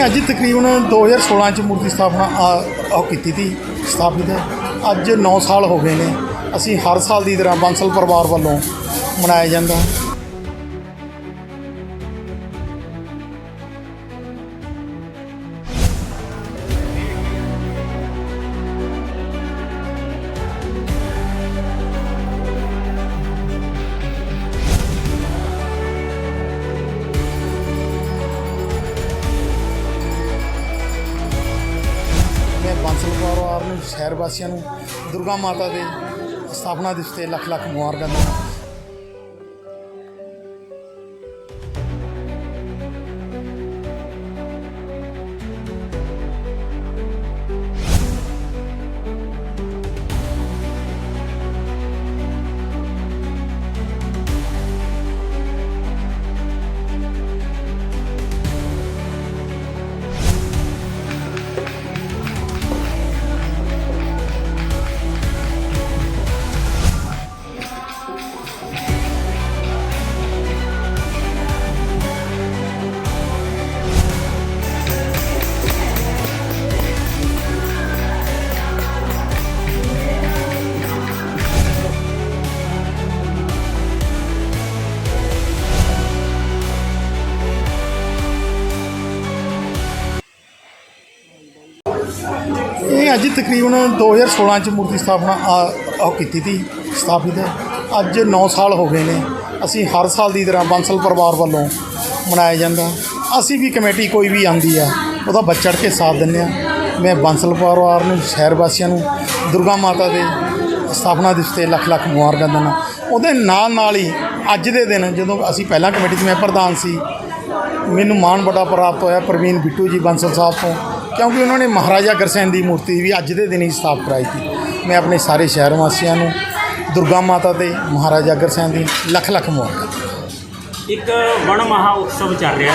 ਇਹ ਅੱਜ ਤਕਰੀਬਨ 2016 ਚ ਮੂਰਤੀ ਸਥਾਪਨਾ ਆ- ਉਹ ਕੀਤੀ ਤੀ ਸਥਾਪਿਤ। ਅੱਜ 9 ਸਾਲ ਹੋ ਗਏ ਨੇ। ਅਸੀਂ ਹਰ ਸਾਲ ਦੀ ਤਰ੍ਹਾਂ ਬਾਂਸਲ ਪਰਿਵਾਰ ਵੱਲੋਂ ਮਨਾਇਆ ਜਾਂਦਾ। ਮੈਂ ਪਰਿਵਾਰ ਨੂੰ, ਸ਼ਹਿਰ ਵਾਸੀਆਂ ਨੂੰ, ਦੁਰਗਾ ਮਾਤਾ ਦੇ ਸਥਾਪਨਾ ਦਿਵਸ ਤੇ ਲੱਖ ਲੱਖ ਮੁਬਾਰਕਾਂ ਦਿੰਦਾ ਇਹ ਅੱਜ ਤਕਰੀਬਨ 2016 ਚ ਮੂਰਤੀ ਸਥਾਪਨਾ ਆ- ਉਹ ਕੀਤੀ ਤੀ ਸਥਾਪਿਤ। ਅੱਜ 9 ਸਾਲ ਹੋ ਗਏ ਨੇ। ਅਸੀਂ ਹਰ ਸਾਲ ਦੀ ਤਰ੍ਹਾਂ ਬਾਂਸਲ ਪਰਿਵਾਰ ਵੱਲੋਂ ਮਨਾਇਆ ਜਾਂਦਾ। ਅਸੀਂ ਵੀ ਕਮੇਟੀ ਕੋਈ ਵੀ ਆਂਦੀ ਆ, ਉਹਦਾ ਵੱਧ ਚੜ੍ਹ ਕੇ ਸਾਥ ਦਿੰਦੇ ਆ। ਮੈਂ ਬਾਂਸਲ ਪਰਿਵਾਰ ਨੂੰ, ਸ਼ਹਿਰ ਵਾਸੀਆਂ ਨੂੰ, ਦੁਰਗਾ ਮਾਤਾ ਦੇ ਸਥਾਪਨਾ ਦਿਵਸ ਤੇ ਲੱਖ ਲੱਖ ਮੁਬਾਰਕਾਂ ਦਿੰਦਾ। ਉਹਦੇ ਨਾਲ ਨਾਲ ਹੀ ਅੱਜ ਦੇ ਦਿਨ ਜਦੋਂ ਅਸੀਂ ਪਹਿਲਾਂ ਕਮੇਟੀ 'ਚ ਮੈਂ ਪ੍ਰਧਾਨ ਸੀ, ਮੈਨੂੰ ਮਾਣ ਬੜਾ ਪ੍ਰਾਪਤ ਹੋਇਆ। ਪ੍ਰਵੀਨ ਬਿੱਟੂ ਜੀ ਬੰਸਲ ਸਾਹਿਬ ਤੋਂ। ਕਿਉਂਕਿ ਉਹਨਾਂ ਨੇ ਮਹਾਰਾਜਾ ਗਰਸੈਨ ਦੀ ਮੂਰਤੀ ਵੀ ਅੱਜ ਦੇ ਦਿਨ ਹੀ ਸਥਾਪਿਤ ਕਰਾਈ ਸੀ। ਮੈਂ ਆਪਣੇ ਸਾਰੇ ਸ਼ਹਿਰ ਵਾਸੀਆਂ ਨੂੰ ਦੁਰਗਾ ਮਾਤਾ ਤੇ ਮਹਾਰਾਜਾ ਗਰਸੈਨ ਦੀ ਲੱਖ ਲੱਖ ਮੁਬਾਰਕਾਂ ਇੱਕ ਵਣ ਮਹਾ ਉਤਸਵ ਚੱਲ ਰਿਹਾ।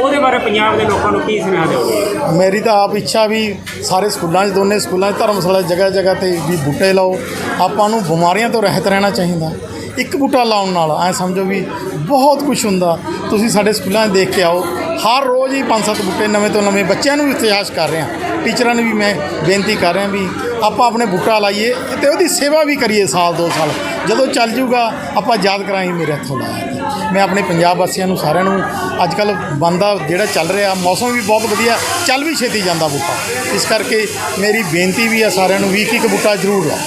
ਉਹਦੇ ਬਾਰੇ ਪੰਜਾਬ ਦੇ ਲੋਕਾਂ ਨੂੰ ਕੀ ਸੁਨੇਹਾ ਦਿਓਗੇ? ਮੇਰੀ ਤਾਂ ਆਪ ਇੱਛਾ ਵੀ ਸਾਰੇ ਸਕੂਲਾਂ 'ਚ ਦੋਨੇ ਸਕੂਲਾਂ 'ਚ ਧਰਮਸ਼ਾਲਾ ਜਗ੍ਹਾ ਜਗ੍ਹਾ ਤੇ ਵੀ ਬੂਟੇ ਲਾਓ। ਆਪਾਂ ਨੂੰ ਬਿਮਾਰੀਆਂ ਤੋਂ ਰਹਿਤ ਰਹਿਣਾ ਚਾਹੀਦਾ। ਇੱਕ ਬੂਟਾ ਲਾਉਣ ਨਾਲ, ਐ ਸਮਝੋ ਵੀ ਬਹੁਤ ਕੁਝ ਹੁੰਦਾ। ਤੁਸੀਂ ਸਾਡੇ ਸਕੂਲਾਂ 'ਚ ਦੇਖ ਕੇ ਆਓ, ਹਰ ਰੋਜ਼ ਹੀ ਪੰਜ ਸੱਤ ਬੂਟੇ ਨਵੇਂ ਤੋਂ ਨਵੇਂ ਬੱਚਿਆਂ ਨੂੰ ਵੀ ਇਤਿਹਾਸ ਕਰ ਰਹੇ ਹਾਂ। ਟੀਚਰਾਂ ਨੂੰ ਵੀ ਮੈਂ ਬੇਨਤੀ ਕਰ ਰਿਹਾ ਵੀ ਆਪਾਂ ਆਪਣੇ ਬੂਟਾ ਲਾਈਏ ਤੇ ਉਹਦੀ ਸੇਵਾ ਵੀ ਕਰੀਏ ਸਾਲ ਦੋ ਸਾਲ। ਜਦੋਂ ਚੱਲ ਜੂਗਾ, ਆਪਾਂ ਯਾਦ ਕਰਾਂਗੇ ਮੇਰੇ ਹੱਥੋਂ ਲਾਇਆ ਮੈਂ ਆਪਣੇ ਪੰਜਾਬ ਵਾਸੀਆਂ ਨੂੰ ਸਾਰਿਆਂ ਨੂੰ ਅੱਜ ਕੱਲ ਬੰਦਾ ਜਿਹੜਾ ਚੱਲ ਰਿਹਾ, ਮੌਸਮ ਵੀ ਬਹੁਤ ਵਧੀਆ, ਚੱਲ ਵੀ ਛੇਤੀ ਜਾਂਦਾ ਬੂਟਾ। ਇਸ ਕਰਕੇ ਮੇਰੀ ਬੇਨਤੀ ਵੀ ਆ ਸਾਰਿਆਂ ਨੂੰ ਵੀ ਕਿ ਇੱਕ ਬੂਟਾ ਜ਼ਰੂਰ ਲਾਓ।